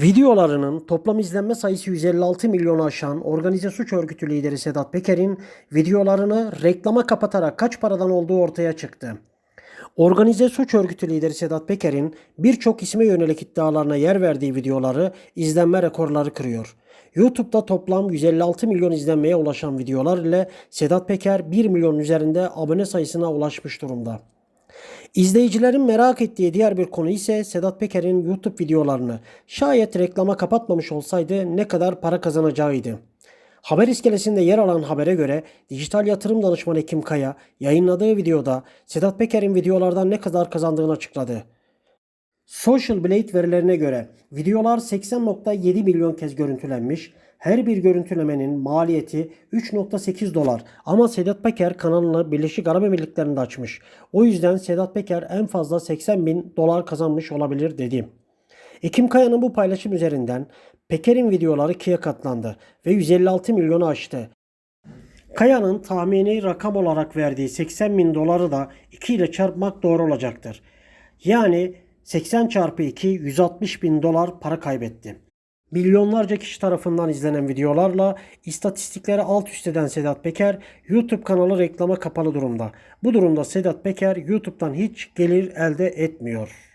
Videolarının toplam izlenme sayısı 156 milyonu aşan organize suç örgütü lideri Sedat Peker'in videolarını reklama kapatarak kaç paradan olduğu ortaya çıktı. Organize suç örgütü lideri Sedat Peker'in birçok isme yönelik iddialarına yer verdiği videoları izlenme rekorları kırıyor. YouTube'da toplam 156 milyon izlenmeye ulaşan videolar ile Sedat Peker 1 milyon üzerinde abone sayısına ulaşmış durumda. İzleyicilerin merak ettiği diğer bir konu ise Sedat Peker'in YouTube videolarını şayet reklama kapatmamış olsaydı ne kadar para kazanacağıydı. Haber iskelesinde yer alan habere göre dijital yatırım danışmanı Ekim Kaya yayınladığı videoda Sedat Peker'in videolardan ne kadar kazandığını açıkladı. Social Blade verilerine göre videolar 80.7 milyon kez görüntülenmiş. Her bir görüntülemenin maliyeti 3.8 dolar ama Sedat Peker kanalını Birleşik Arap Emirlikleri'nde açmış. O yüzden Sedat Peker en fazla 80 bin dolar kazanmış olabilir dedi. Ekim Kaya'nın bu paylaşım üzerinden Peker'in videoları ikiye katlandı ve 156 milyonu aştı. Kaya'nın tahmini rakam olarak verdiği 80 bin doları da 2 ile çarpmak doğru olacaktır. Yani 80 çarpı 2 160 bin dolar para kaybetti. Milyonlarca kişi tarafından izlenen videolarla istatistikleri alt üst eden Sedat Peker YouTube kanalı reklama kapalı durumda. Bu durumda Sedat Peker YouTube'dan hiç gelir elde etmiyor.